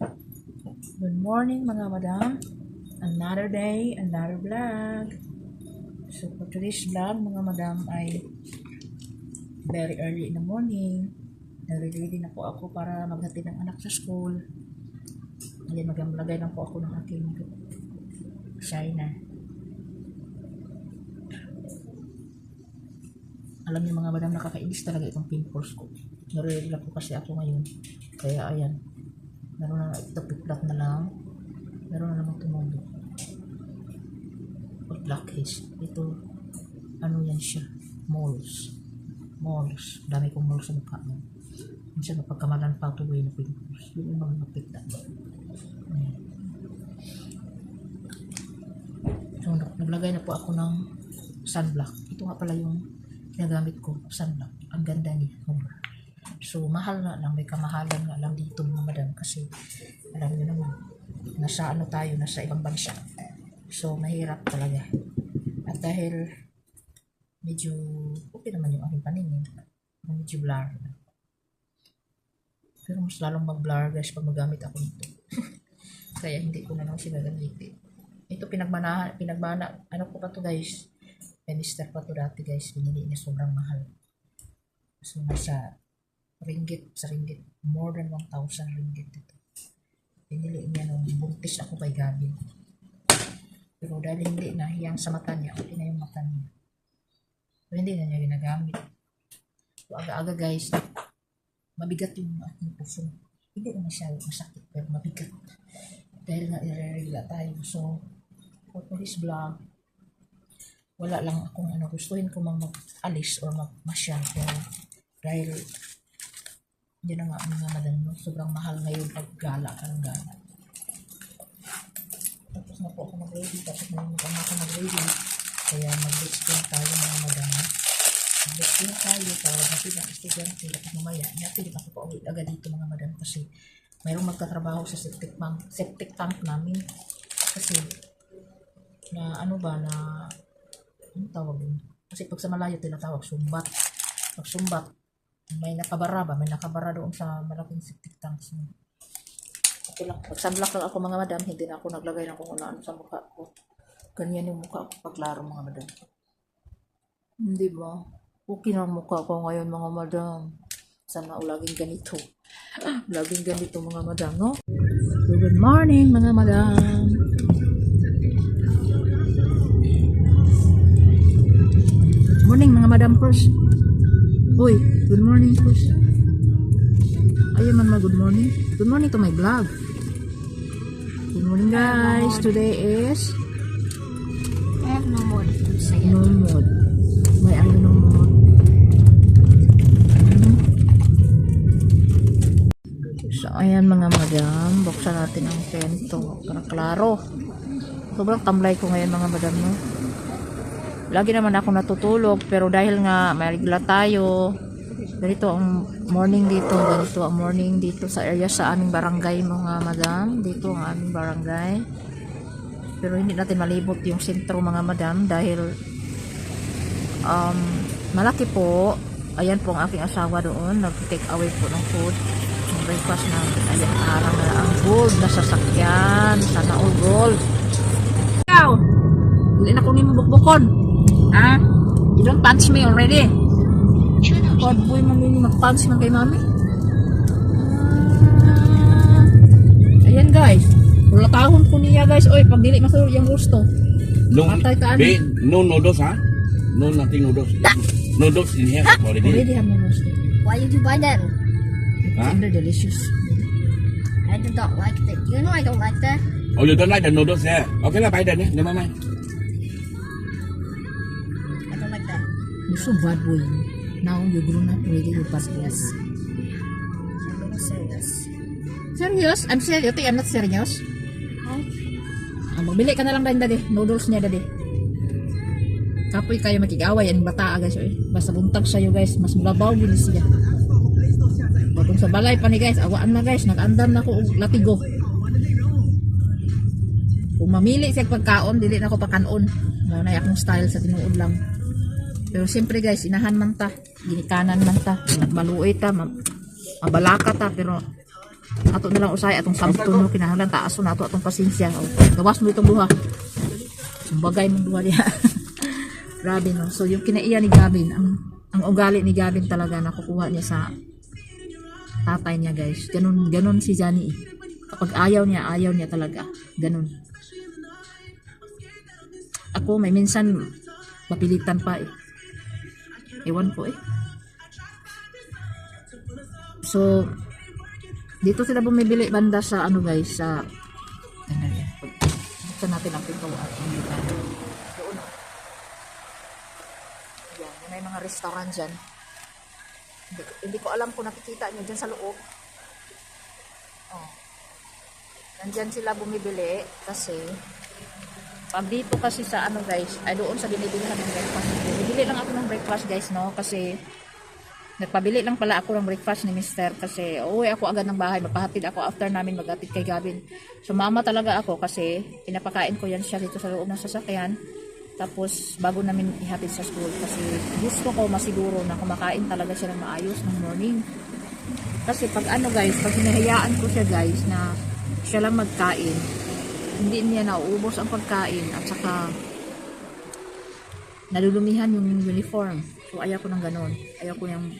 Good morning mga madam. Another day, another vlog. So for today's vlog mga madam ay very early in the morning. Nare-ready na po ako para maghatid ng anak sa school. Ngayon maglagay lang po ako ng aking China. Alam niyo mga madam, nakakainis talaga itong pimples ko. Nare-ready po kasi ako ngayon. Kaya ayan, meron na ito piplat na lang. Meron na namang tumubo. Or blackheads. Ito, ano yan siya? Moles. Moles. Dami kong moles sa mukha mo. Minsan napagkamalan pa ito na pimples. Yun yung mga napiklat. So, naglagay na po ako ng sunblock. Ito nga pala yung ginagamit ko, sunblock. Ang ganda niya. So, mahal nga lang. May kamahalan nga lang dito mga madam. Kasi, alam niyo naman, nasa ano tayo, nasa ibang bansa. So, mahirap talaga. At dahil medyo okay naman yung aking paningin, medyo blur na. Pero mas lalong mag-blur guys pag magamit ako nito. Kaya hindi ko na lang siya gagamitin. Ito pinagmana, pinagmana, ano ko pa to guys? Minister pa to dati guys, binili niya sobrang mahal. So, nasa ringgit sa ringgit. More than 1,000 ringgit ito. Pinili niya nung buntis ako kay Gabi. Pero dahil hindi na, hiyang sa mata niya, okay na yung mata niya. So, hindi na niya ginagamit. So, aga-aga guys, mabigat yung aking puso. Hindi naman siya masakit, pero mabigat. Dahil nga ireregla tayo. So, for today's vlog, wala lang akong ano, gustuhin ko mang mag-alis or mag-masyal. Pero dahil yun na nga ang mga madam, no? sobrang mahal ngayon pag gala ka ng gala. Tapos na po ako mag-ready, tapos na yung mukha ako mag-ready. Kaya mag-explain tayo mga madam. Mag-explain tayo para natin ang estudyante at mamaya. Natin ako pa uwi agad dito mga madam kasi mayroong magtatrabaho sa septic tank, septic tank namin. Kasi na ano ba na ano tawag yun? Kasi pag sa malayo tinatawag sumbat. Pag sumbat, may nakabara ba? May nakabara doon sa malaking septic tanks mo. Okay lang. Pag sunblock lang ako mga madam, hindi na ako naglagay ng kung ano sa mukha ko. Ganyan yung mukha ko paglaro mga madam. Hindi ba? Okay na mukha ko ngayon mga madam. Sana o laging ganito. laging ganito mga madam, no? Good morning mga madam. Morning mga madam first. Uy, good morning first. Ayun man ma good morning. Good morning to my vlog. Good morning guys. Today is I have no say. no mood. May ano no mood. So ayan mga madam, buksan natin ang pento para klaro. Sobrang tamlay ko ngayon mga madam no. Lagi naman ako natutulog pero dahil nga may regla tayo, ganito ang morning dito, ganito ang morning dito sa area sa aming barangay mga madam. Dito ang aming barangay. Pero hindi natin malibot yung sentro mga madam dahil um, malaki po. Ayan po ang aking asawa doon. Nag-take away po ng food. Yung breakfast natin. Ayan, arang na ang gold na sasakyan. Sana all gold. Hindi na kunin mo bukbukon. Ha? You don't punch me already. Bad boy yun, mag-punch man kay mami. Ah. Ayan guys. Wala tahon ko niya guys. Oy, pag dili masulod yung gusto. No, Patay ka, babe, no noodles, huh? No nothing noodles. Noodles in here already. Already have no gusto. Why did you buy them? Huh? They're delicious. I do not like that. You know I don't like that. Oh, you don't like the noodles there? Okay, lah, buy that. Yeah, never mind. So bad boy. Now you grown up already, you bad boy. I'm serious. Serious? I'm serious. You think I'm not serious? Huh? Ah, magbili ka na lang din, daddy. Noodles niya, daddy. Kapoy kayo makikaway. Yan bata guys. Eh. Basta buntag sa'yo guys. Mas mulabaw din siya. Batong sa balay pa ni guys. Awaan na guys. Nag-andam na ko og latigo. Kung mamili siya pagkaon, dili na ako pakanon. Mao na akong style sa tinuod lang. Pero siyempre guys, inahan man ta. Ginikanan man ta. Maluoy ta. Ma mabalaka ta. Pero ato na lang usay atong sabto no kinahanglan taaso na ato atong pasensya o gawas mo itong duha sumbagay mong duha diha grabe no so yung kinaiya ni Gavin ang ang ugali ni Gavin talaga nakukuha niya sa tatay niya guys ganun ganun si Johnny eh. kapag ayaw niya ayaw niya talaga ganun ako may minsan mapilitan pa eh ewan ko eh. So dito sila bumibili banda sa ano guys sa ano yan? Buksan natin ang pintuan. Hindi pa doon oh. yan may mga restaurant dyan. Hindi, hindi ko alam kung nakikita nyo dyan sa loob. Oh. Nandyan sila bumibili kasi pag dito kasi sa ano guys ay doon sa binibilihan ng breakfast bibili lang ako ng breakfast guys no kasi Nagpabili lang pala ako ng breakfast ni Mister kasi uuwi ako agad ng bahay. Magpahatid ako after namin maghatid kay Gavin. Sumama talaga ako kasi pinapakain ko yan siya dito sa loob ng sasakyan. Tapos bago namin ihatid sa school kasi gusto ko masiguro na kumakain talaga siya ng maayos ng morning. Kasi pag ano guys, pag hinahayaan ko siya guys na siya lang magkain, hindi niya nauubos ang pagkain at saka nalulumihan yung uniform. So, ayaw ko ng ganun. Ayaw ko yung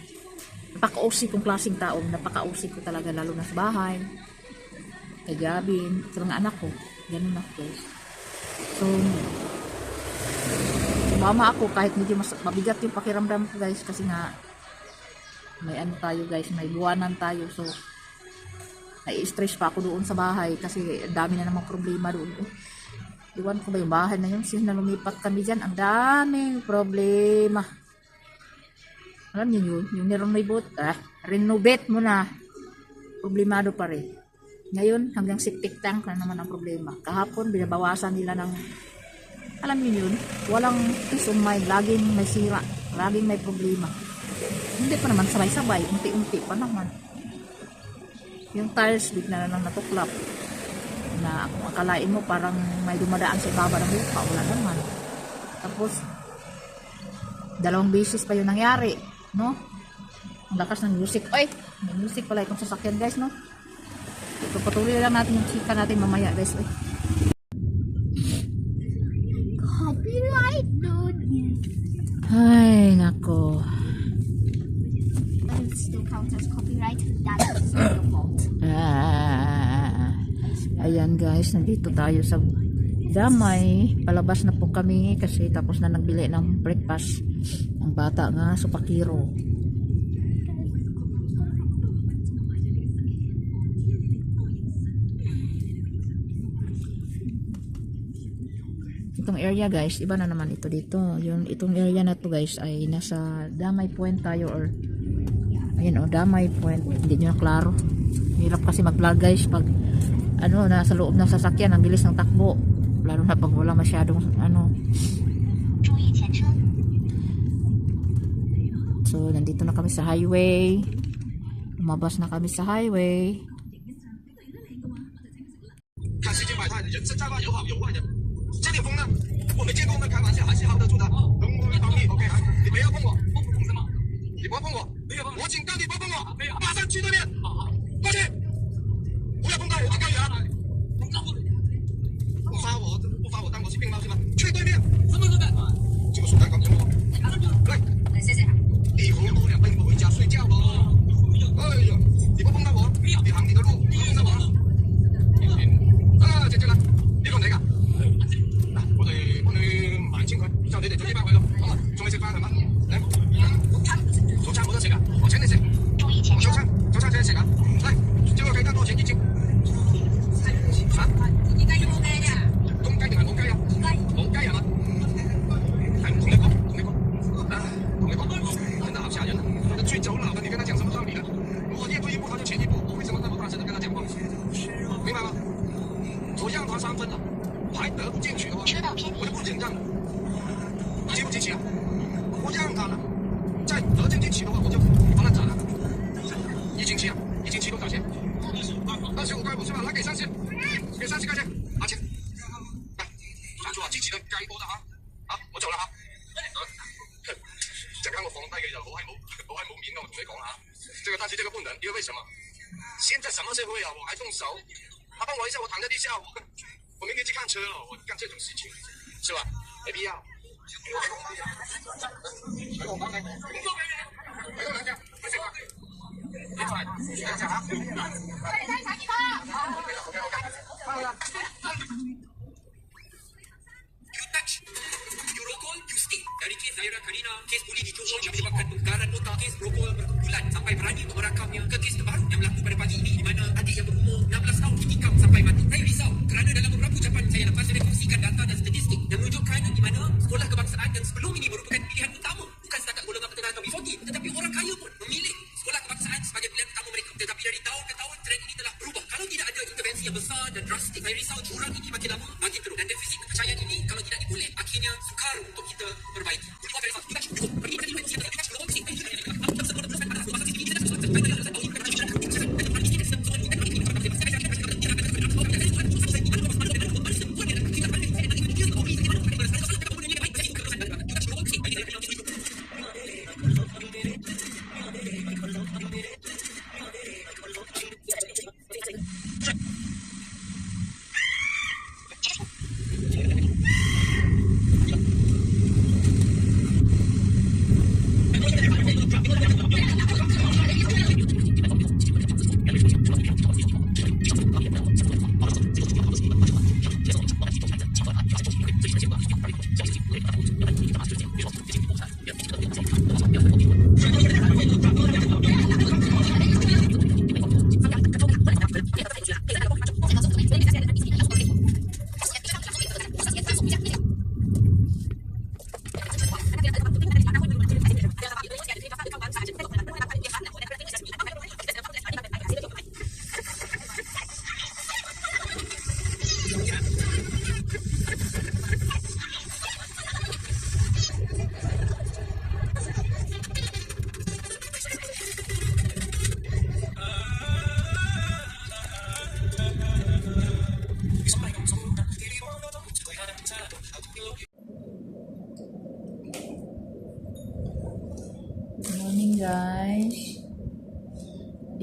napaka-OC kong klaseng tao. Napaka-OC ko talaga lalo na sa bahay. Kay Gabin. Sa mga anak ko. Ganun ako. So, sumama ako kahit medyo mas, mabigat yung pakiramdam ko guys kasi nga may ano tayo guys, may buwanan tayo. So, nai-stress pa ako doon sa bahay kasi dami na namang problema doon. Eh, Iwan ko ba yung bahay na yun? Since na lumipat kami dyan, ang daming problema. Alam niyo yun, yung nirenovate, ah, renovate mo na, problemado pa rin. Ngayon, hanggang septic tank na naman ang problema. Kahapon, binabawasan nila ng, alam niyo yun, walang peace of mind, laging may sira, laging may problema. Hindi pa naman sabay-sabay, unti-unti pa naman. Yung tiles, bigla na lang natuklap na kung akalain mo parang may dumadaan sa baba ng lupa, wala naman. Tapos, dalawang beses pa yung nangyari, no? Ang lakas ng music. Ay, may music pala itong sasakyan guys, no? Ito, patuloy lang natin yung chika natin mamaya guys. Ay, Copyright, dude. Ay nako. Still counts as copyright. That's guys, nandito tayo sa Damay. Palabas na po kami kasi tapos na nagbili ng breakfast. Ang bata nga, supakiro. Itong area guys, iba na naman ito dito. Yung itong area na to guys ay nasa Damay Point tayo or Ayan o, damay point. Hindi nyo na klaro. Hirap kasi mag-vlog guys pag ano, nasa loob ng sasakyan, ang bilis ng takbo. Lalo na pag wala masyadong ano. So, nandito na kami sa highway. Lumabas na kami sa highway. 看不要碰到我，我告你啊！不发我，不发我当我是病猫是吧？去对面，什么对面？这个鼠蛋糕给我，来，谢谢。你糊涂了，奔不回家睡觉喽？哎呦，你不碰到我，你行你的路，不碰到我。啊，姐姐啦，呢個你㗎？嗱，我哋幫你買清佢，之後你哋早啲翻去咯。好。啊，仲未食飯係嘛？这个但是这个不能，因为为什么？现在什么社会啊？我还动手，他帮我一下，我躺在地下，我我明天去看车了，我干这种事情，是吧？没必要。我刚才，来过来一下，来一下，别拽，谢谢啊！快点开相机拍！好，好了，好了，好了。Berkumpulan sampai berani untuk merakamnya ke kes terbaru yang berlaku pada pagi ini di mana adik yang berumur 16 tahun ditikam sampai mati. Saya risau kerana dalam beberapa ucapan saya lepas saya kongsikan data dan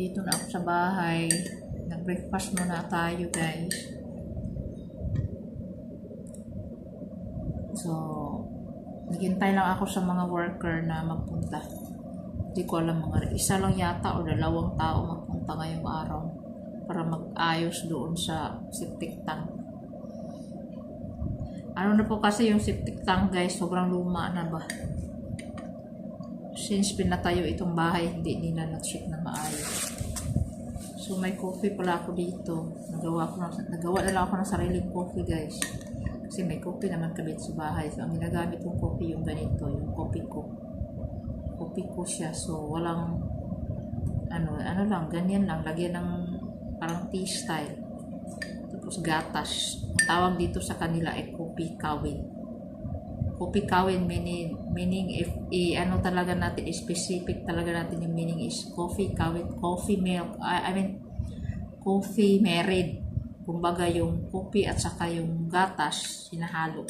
Dito na ako sa bahay. Nag-breakfast muna tayo guys. So, naghintay lang ako sa mga worker na magpunta. Hindi ko alam mga isa lang yata o dalawang tao magpunta ngayong araw para mag-ayos doon sa septic tank. Ano na po kasi yung septic tank guys, sobrang luma na ba? since pinatayo itong bahay, hindi nila nag-check na maayos. So, may coffee pala ako dito. Nagawa, ko na, nagawa na lang ako ng sariling coffee, guys. Kasi may coffee naman kami sa bahay. So, ang ginagamit kong coffee yung ganito, yung coffee ko. Coffee ko siya. So, walang, ano, ano lang, ganyan lang. Lagyan ng parang tea style. Tapos gatas. Ang tawag dito sa kanila ay coffee kawin kopi kawin meaning meaning if i ano talaga natin specific talaga natin yung meaning is coffee kawin coffee milk I, I mean coffee married. Kumbaga yung coffee at saka yung gatas sinahalo.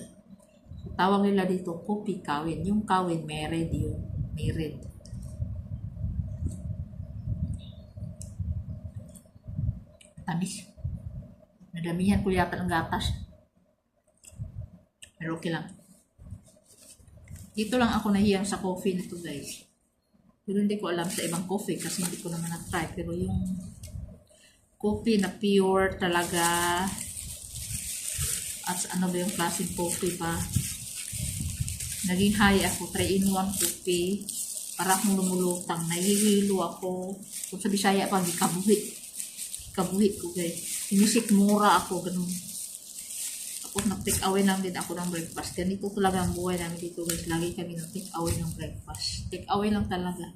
So, tawag nila dito coffee kawin yung kawin married yun married. Tamis. Nadamihan ko yata ng gatas. Pero okay lang dito lang ako nahiyang sa coffee nito guys. Pero hindi ko alam sa ibang coffee kasi hindi ko naman na-try. Pero yung coffee na pure talaga at ano ba yung klaseng coffee pa. Naging high ako. 3 in 1 coffee. Para akong lumulutang. Nahihilo ako. Kung sa Bisaya pa, gikabuhit. Gikabuhit ko guys. Inisip mura ako. Ganun tapos nag-take away lang din ako ng breakfast. Ganito talaga ang buhay namin dito guys. Lagi kami nag-take away ng breakfast. Take away lang talaga.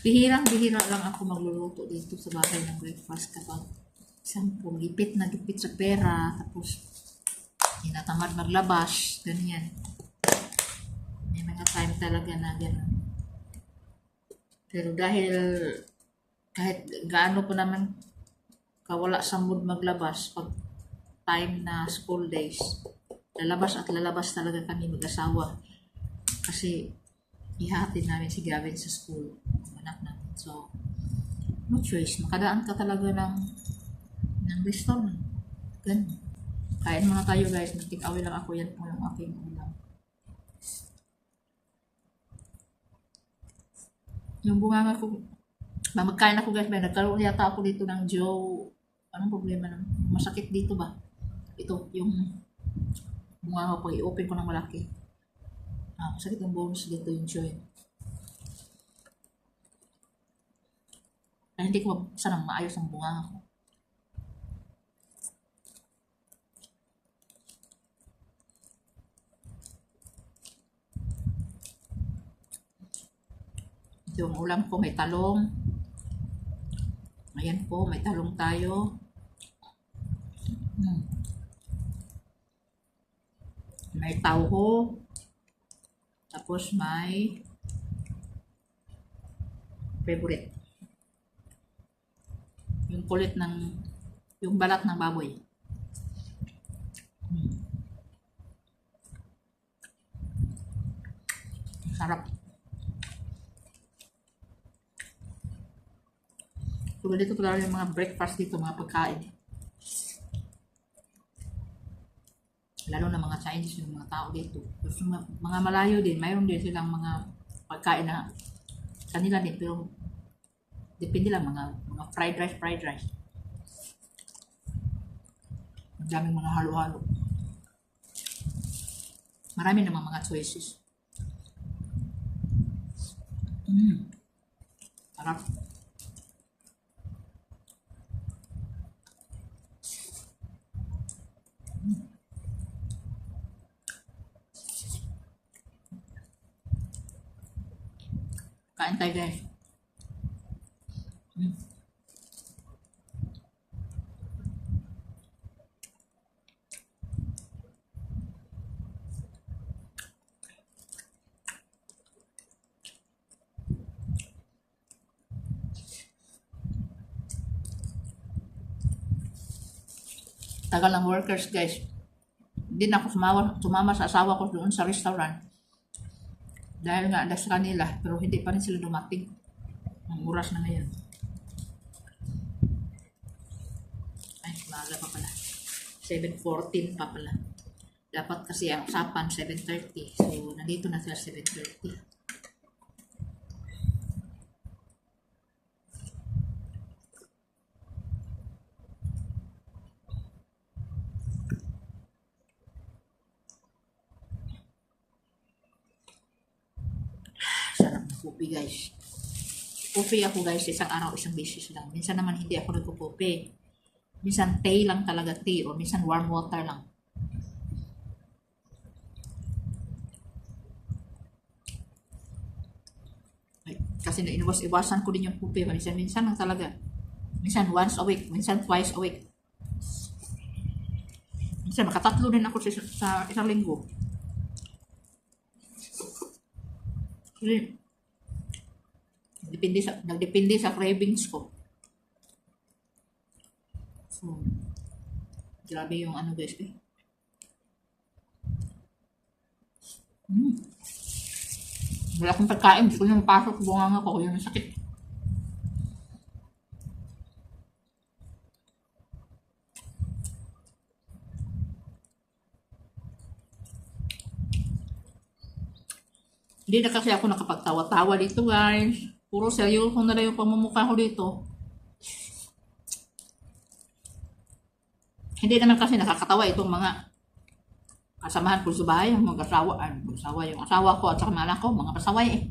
Bihirang bihira lang ako magluluto dito sa bahay ng breakfast kapag sampo, gipit na gipit sa pera. Tapos tinatamad maglabas. Ganyan. May mga time talaga na gano'n. Pero dahil kahit gaano po naman kawala sa mood maglabas, pag time na school days, lalabas at lalabas talaga kami mag-asawa. Kasi ihatid namin si Gavin sa school, anak namin. So, No choice. Makadaan ka talaga ng, ng restaurant. Ganun. Kain muna tayo guys. Mag-take away lang ako. Yan po yung aking ulam. Yung bunganga ko, magkain ako guys, may nagkaroon yata ako dito ng Joe, anong problema masakit dito ba? Ito, yung bunganga ko, i-open ko ng malaki. Ah, masakit yung bones dito yung joint. Ay, hindi ko mabuksan maayos ang bunganga ko. Ito yung ulam ko, may talong. Ayan po, may talong tayo. Hmm. May tauho. Tapos may favorite. Yung kulit ng yung balat ng baboy. Hmm. Sarap. Tulad dito talaga yung mga breakfast dito, mga pagkain. Lalo na mga Chinese, yung mga tao dito. Tapos mga, malayo din, mayroon din silang mga pagkain na kanila din, pero depende lang, mga, mga fried rice, fried rice. Ang daming mga halo-halo. Marami namang mga choices. Mm. Sarap. Kain tayo. Tagal ng workers guys. Hindi na ako sumawa, sumama sa asawa ko doon sa restaurant. Dahil nga ada sa kanila, pero hindi pa rin sila dumating. Ang oras na ngayon. Ay, maaga pa pala. 7.14 pa pala. Dapat kasi ang usapan 7.30. So, nandito na sila 7.30. Sarap na kopi guys. Kopi ako guys, isang araw, isang beses lang. Minsan naman hindi ako nagpo-kopi. Minsan tea lang talaga, tea. O minsan warm water lang. Ay, kasi naiwas-iwasan ko din yung kopi. Minsan-minsan lang talaga. Minsan once a week, minsan twice a week. Minsan makatatlo din ako sa, sa isang linggo. Kasi, depende sa, nagdepende sa cravings ko. So, grabe yung ano guys eh. Mm. Wala akong pagkain. Gusto ko yung pasok sa bunganga ko. Yung sakit. Hindi na kasi ako nakapagtawa-tawa dito guys. Puro seryoso na lang yung pamumukha ko dito. Hindi naman kasi nakakatawa itong mga kasamahan ko sa bahay, ang mga asawa, ay, asawa yung asawa ko at saka mga ko, mga pasaway eh.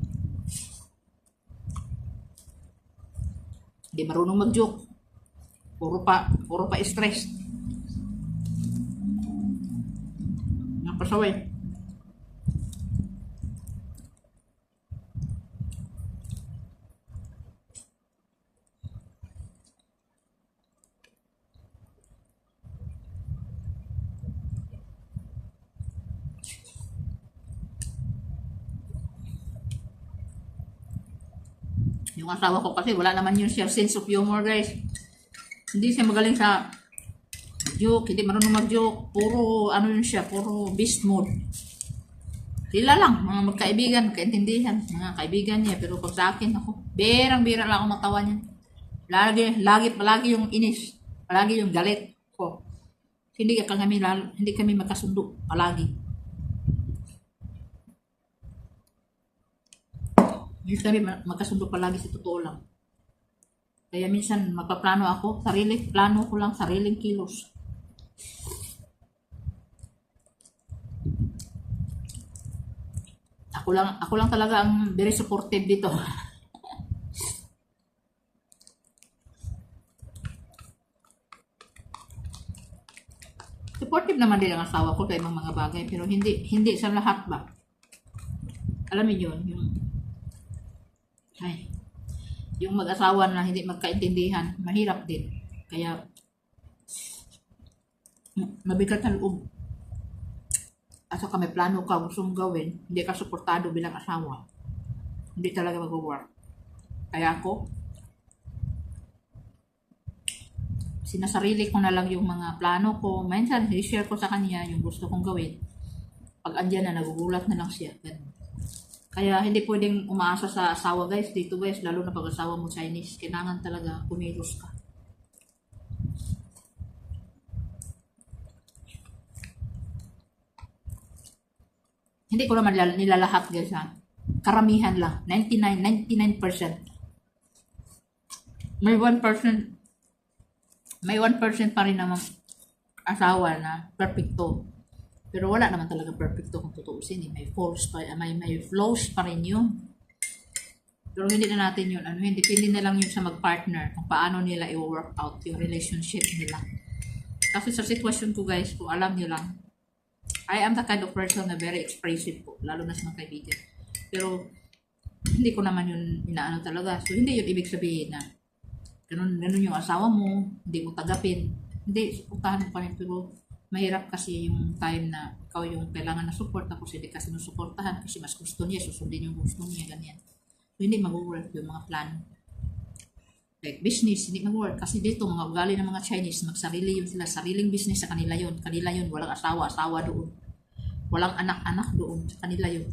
Hindi marunong mag-joke. Puro pa, puro pa stress. Mga pasaway. Yung asawa ko kasi wala naman yun siya sense of humor guys. Hindi siya magaling sa joke, hindi marunong mag-joke. Puro ano yun siya, puro beast mode. Sila lang, mga magkaibigan, magkaintindihan, mga kaibigan niya. Pero pag sa akin, ako, berang-bira lang ako matawa niya. Lagi, lagi, palagi yung inis. Palagi yung galit ko. Hindi ka kami, hindi kami magkasundo. Palagi. Kami ma- magkasundo palagi sa totoo lang. Kaya minsan magpaplano ako, sarili, plano ko lang, sariling kilos. Ako lang, ako lang talaga ang very supportive dito. supportive naman din ang asawa ko ibang mga bagay, pero hindi hindi sa lahat ba. Alam niyo yun, yung yung mag-asawa na hindi magkaintindihan, mahirap din. Kaya, mabigat ang loob. At saka may plano ka, gusto mong gawin, hindi ka suportado bilang asawa. Hindi talaga mag-work. Kaya ako, sinasarili ko na lang yung mga plano ko. Minsan, i-share ko sa kanya yung gusto kong gawin. Pag andyan na, nagugulat na lang siya. Ganun. Kaya hindi pwedeng umaasa sa asawa guys, dito guys, lalo na pag asawa mo Chinese, kailangan talaga kumilos ka. Hindi ko naman lal- nilalahat guys ha. Karamihan lang. 99, 99%. May 1%, may 1% pa rin naman asawa na perfecto. Pero wala naman talaga perfecto kung tutuusin. Eh. May faults pa, may, may flaws pa rin yun. Pero hindi na natin yun. Ano, yun, depende na lang yun sa mag-partner kung paano nila i-work out yung relationship nila. Kasi sa sitwasyon ko guys, kung alam nyo lang, I am the kind of person na very expressive po, lalo na sa mga kaibigan. Pero, hindi ko naman yun inaano talaga. So, hindi yun ibig sabihin na ganun, ganun yung asawa mo, hindi mo tagapin. Hindi, suportahan mo pa rin. Pero, mahirap kasi yung time na ikaw yung kailangan na support tapos hindi ka sinusuportahan kasi mas gusto niya, susundin yung gusto niya, ganyan. So, hindi mag-work yung mga plan. Like business, hindi mag-work. Kasi dito, mga ugali ng mga Chinese, magsarili yun sila. Sariling business sa kanila yun. Kanila yun. Walang asawa, asawa doon. Walang anak-anak doon. Sa kanila yun.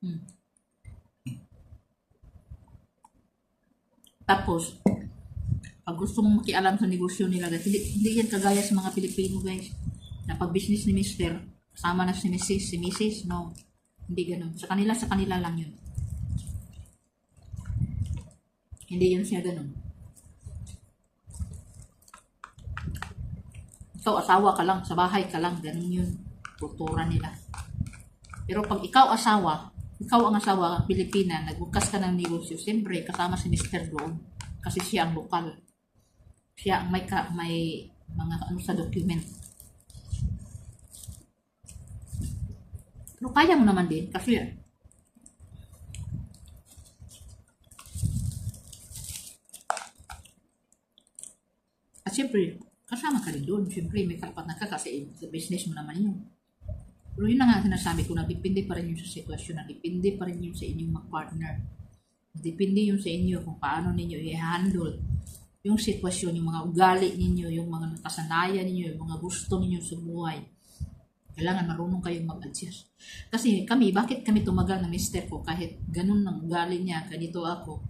Hmm. Tapos, pag gusto mong makialam sa negosyo nila, guys, hindi, hindi yan kagaya sa mga Pilipino, guys. Na pag business ni Mister, kasama na si Mrs., si Mrs., no. Hindi ganun. Sa kanila, sa kanila lang yun. Hindi yun siya ganun. Ikaw, asawa ka lang, sa bahay ka lang, ganun yun. Kultura nila. Pero pag ikaw asawa, ikaw ang asawa, Pilipina, nagbukas ka ng negosyo, siyempre, kasama si Mr. doon. Kasi siya ang lokal. Siya ang may, ka, may mga ano sa document. Pero kaya mo naman din, kasi At siyempre, kasama ka rin doon. Siyempre, may karapatan ka kasi business mo naman yun. Pero yun na nga sinasabi ko na depende pa rin yun sa sitwasyon na depende pa rin yun sa inyong mag-partner. Depende yun sa inyo kung paano ninyo i-handle yung sitwasyon, yung mga ugali ninyo, yung mga kasanayan ninyo, yung mga gusto ninyo sa buhay. Kailangan marunong kayong mag-adjust. Kasi kami, bakit kami tumagal ng mister ko kahit ganun ang ugali niya, ganito ako.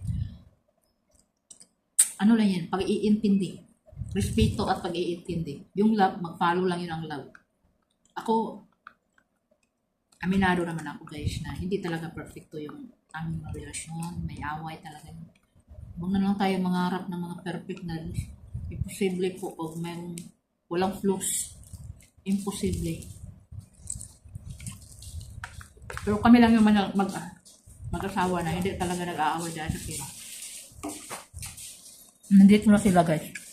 Ano lang yan, pag-iintindi. Respeto at pag-iintindi. Yung love, mag-follow lang yun ang love. Ako, aminado naman ako guys na hindi talaga perfecto yung aming relasyon. May away talaga. Huwag na lang tayo mangarap ng mga perfect na imposible po pag may walang flaws. Imposible. Pero kami lang yung mag, mag mag-asawa na hindi talaga nag-aaway dahil sa pera. Nandito na sila guys.